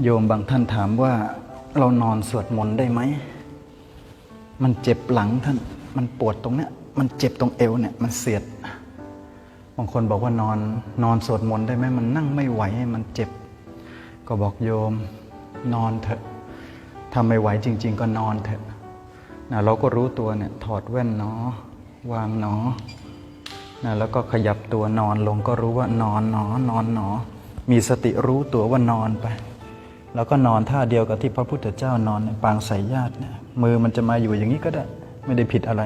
โยมบางท่านถามว่าเรานอนสวดมนต์ได้ไหม มันเจ็บหลังท่าน มันปวดตรงเนี้ย มันเจ็บตรงเอวเนี่ย มันเสียด บางคนบอกว่านอนนอนสวดมนต์ได้ไหม มันนั่งไม่ไหว มันเจ็บ ก็บอกโยมนอนเถอะถ้าไม่ไหวจริง ๆ ก็นอนเถอะนะเราก็รู้ตัวเนี่ย ถอดแว่นเนาะวางเนาะนะแล้วก็ขยับตัวนอนลงก็รู้ว่านอนเนาะนอนเนาะมีสติรู้ตัวว่านอนไป แล้วก็นอนท่าเดียวกับที่พระพุทธเจ้านอนปางสายญาติเนี่ยมือมันจะมาอยู่อย่างนี้ก็ได้ ไม่ได้ผิดอะไร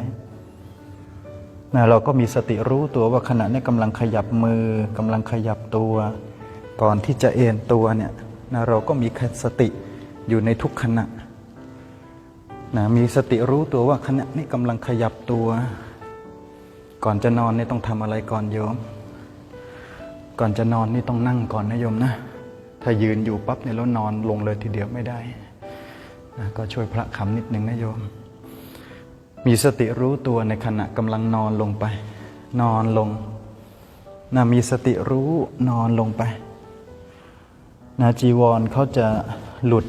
นะเราก็มีสติรู้ตัวว่าขณะนี้กำลังขยับมือกำลังขยับตัว ก่อนที่จะเอ็นตัวเนี่ยนะเราก็มีสติอยู่ในทุกขณะนะมีสติรู้ตัวว่าขณะนี้กำลังขยับตัว ก่อนจะนอนนี่ต้องทำอะไรก่อนโยม ก่อนจะนอนนี่ต้องนั่งก่อนนะโยมนะ ถ้ายืนอยู่ปั๊บเนี่ยแล้วนอนลงเลยทีเดียวไม่ได้นะก็ช่วยพระคำนิดหนึ่งนะโยม มีสติรู้ตัวในขณะกำลังนอนลงไป นอนลงนะมีสติรู้นอนลงไปนะจีวรเขาจะหลุด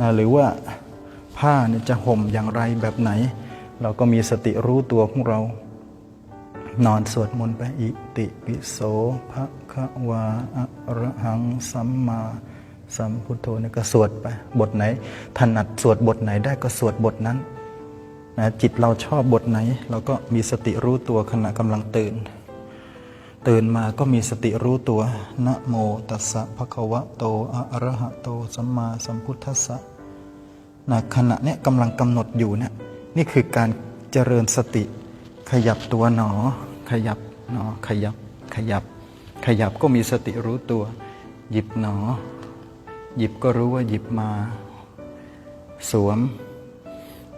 นะหรือว่าผ้าเนี่ยจะห่มอย่างไรแบบไหน เราก็มีสติรู้ตัวของเรา นอนสวดมนต์ไปอิติปิโสภะคะวาอะระหังสัมมาสัมพุทโธเนี่ยก็สวดไป บทไหน ถนัดสวดบทไหนได้ก็สวดบทนั้นนะจิตเราชอบบทไหน เราก็มีสติรู้ตัวขณะกำลังตื่น ตื่นมาก็มีสติรู้ตัวนะโมตัสสะภะคะวะโตอะระหะโตสัมมาสัมพุทธัสสะนะขณะเนี้ยกำลังกำหนดอยู่เนี่ยนี่คือการเจริญสติ ขยับตัวหนอ ขยับหนอ ขยับ ขยับ ขยับก็มีสติรู้ตัว หยิบหนอ หยิบก็รู้ว่าหยิบมา สวม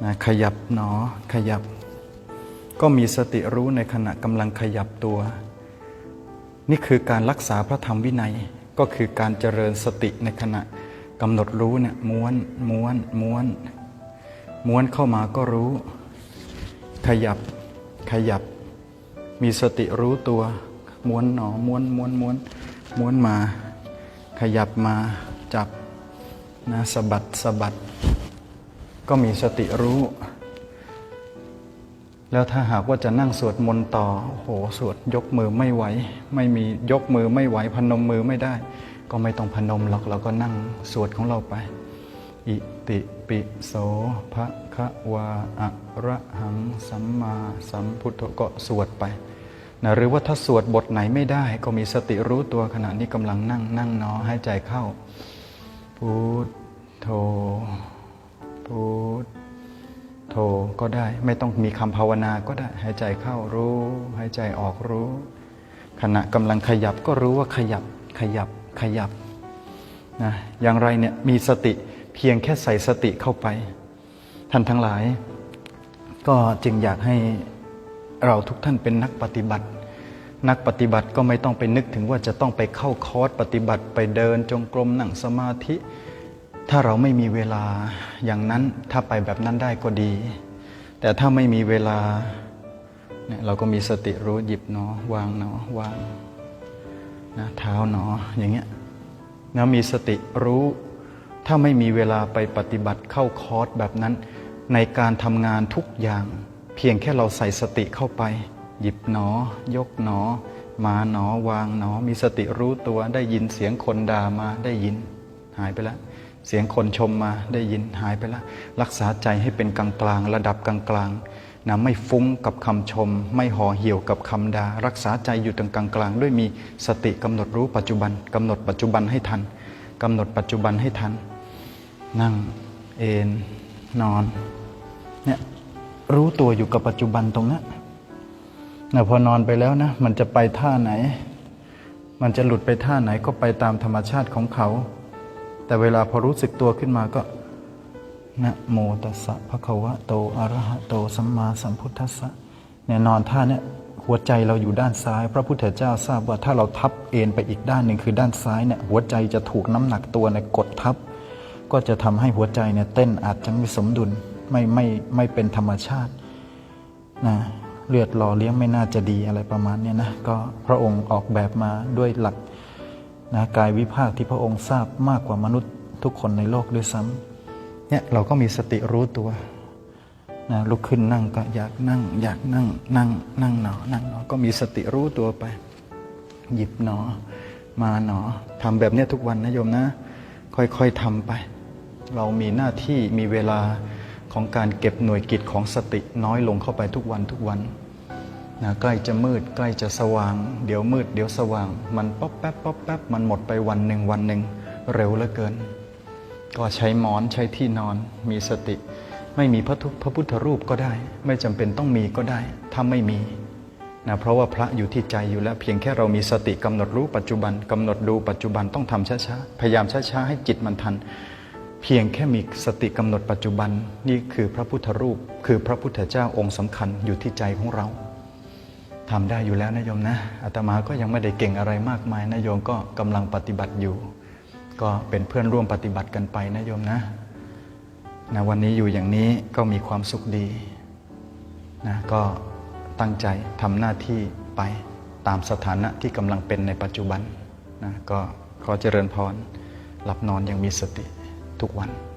นะขยับหนอ ขยับ ก็มีสติรู้ในขณะกำลังขยับตัว นี่คือการรักษาพระธรรมวินัยก็คือการเจริญสติในขณะกำหนดรู้เนี่ยม้วนม้วนม้วน ม้วนเข้ามาก็รู้ ขยับ ขยับ มีสติรู้ตัว ม้วนหนอม้วนม้วนม้วนม้วนมา ขยับมาจับนะสะบัดสะบัด ก็มีสติรู้ แล้วถ้าหากว่าจะนั่งสวดมนต์ต่อโอ้โหสวดยกมือไม่ไหว ไม่มียกมือไม่ไหวพนมมือไม่ได้ ก็ไม่ต้องพนมหรอกเราก็นั่งสวดของเราไป อิติปิโสภะ คะวาอะระหังสัมมาสัมพุทโธก็สวดไปนะหรือว่าถ้าสวดบทไหนไม่ได้ ก็มีสติรู้ตัวขณะนี้กำลังนั่งนั่งเนอให้ใจเข้า พุทโธพุทโธก็ได้ ไม่ต้องมีคำภาวนาก็ได้หายใจเข้ารู้หายใจออกรู้ ขณะกำลังขยับก็รู้ว่าขยับขยับขยับนะอย่างไรเนี่ยมีสติเพียงแค่ใส่สติเข้าไป ท่านทั้งหลาย ก็จึงอยากให้เราทุกท่านเป็นนักปฏิบัติ นักปฏิบัติก็ไม่ต้องไปนึกถึงว่าจะต้องไปเข้าคอร์สปฏิบัติไปเดินจงกรมนั่งสมาธิ ถ้าเราไม่มีเวลาอย่างนั้นถ้าไปแบบนั้นได้ก็ดี แต่ถ้าไม่มีเวลาเนี่ยเราก็มีสติรู้หยิบเนอวางเนอวางนะเท้าเนออย่างเงี้ยแล้วมีสติรู้ ถ้าไม่มีเวลาไปปฏิบัติเข้าคอร์สแบบนั้น ในการทำงานทุกอย่าง เพียงแค่เราใส่สติเข้าไป หยิบหนอ ยกหนอ มาหนอวางหนอ มีสติรู้ตัวได้ยินเสียงคนด่ามาได้ยิน หายไปแล้วเสียงคนชมมาได้ยินหายไปแล้วรักษาใจให้เป็นกลางกลางระดับกลางกลางนะไม่ฟุ้งกับคำชม ไม่ห่อเหี่ยวกับคำดา่ารักษาใจอยู่ตรงกลางกลางด้วยมีสติกำหนดรู้ปัจจุบันกำหนดปัจจุบันให้ทันกำหนดปัจจุบันให้ทัน นั่งเอน นอน เนี่ยรู้ตัวอยู่กับปัจจุบันตรงนั้นนะพอนอนไปแล้วนะ มันจะไปท่าไหน มันจะหลุดไปท่าไหนก็ไปตามธรรมชาติของเขา แต่เวลาพอรู้สึกตัวขึ้นมาก็นะโมตัสสะภะคะวะโตอะระหะโตสัมมาสัมพุทธัสสะเนี่ยนอนท่าเนี่ยหัวใจเราอยู่ด้านซ้าย พระพุทธเจ้าทราบว่าถ้าเราทับเอ็นไปอีกด้านหนึ่งคือด้านซ้ายเนี่ยหัวใจจะถูกน้ำหนักตัวในกดทับ ก็จะทำให้หัวใจเนี่ยเต้นอาจจะไม่สมดุลไม่ไม่ไม่เป็นธรรมชาตินะเลือดหล่อเลี้ยงไม่น่าจะดีอะไรประมาณเนี้ยนะก็พระองค์ออกแบบมาด้วยหลักนะกายวิภาคที่พระองค์ทราบมากกว่ามนุษย์ทุกคนในโลกด้วยซ้ำเนี่ยเราก็มีสติรู้ตัวนะลุกขึ้นนั่งก็อยากนั่ง อยากนั่งนั่งนั่งหนอนั่งหนอก็มีสติรู้ตัวไป หยิบหนอ มาหนอทำแบบเนี้ยทุกวันนะโยมนะ ค่อยๆทำไป เรามีหน้าที่มีเวลาของการเก็บหน่วยกิจของสติน้อยลงเข้าไปทุกวันทุกวันนะใกล้จะมืดใกล้จะสว่าง เดี๋ยวมืด เดี๋ยวสว่าง มันป๊อปแป๊บป๊อปแป๊บมันหมดไปวันหนึ่งวันหนึ่งเร็วเหลือเกิน ก็ใช้หมอนใช้ที่นอนมีสติ ไม่มีพระพระพุทธรูปก็ได้ ไม่จำเป็นต้องมีก็ได้ ถ้าไม่มีนะเพราะว่าพระอยู่ที่ใจอยู่แล้ว เพียงแค่เรามีสติกำหนดรู้ปัจจุบันกำหนดดูปัจจุบันต้องทำช้าๆพยายามช้าๆให้จิตมันทัน เพียงแค่มีสติกำหนดปัจจุบันนี่คือพระพุทธรูป คือพระพุทธเจ้าองค์สำคัญอยู่ที่ใจของเราทำได้อยู่แล้วนะโยมนะอาตมาก็ยังไม่ได้เก่งอะไรมากมายนะโยมก็กำลังปฏิบัติอยู่ ก็เป็นเพื่อนร่วมปฏิบัติกันไปนะโยมนะนะวันนี้อยู่อย่างนี้ก็มีความสุขดีนะก็ตั้งใจทำหน้าที่ไปตามสถานะที่กำลังเป็นในปัจจุบันนะก็ขอเจริญพรหลับนอนอยังมีสติ ทุกวัน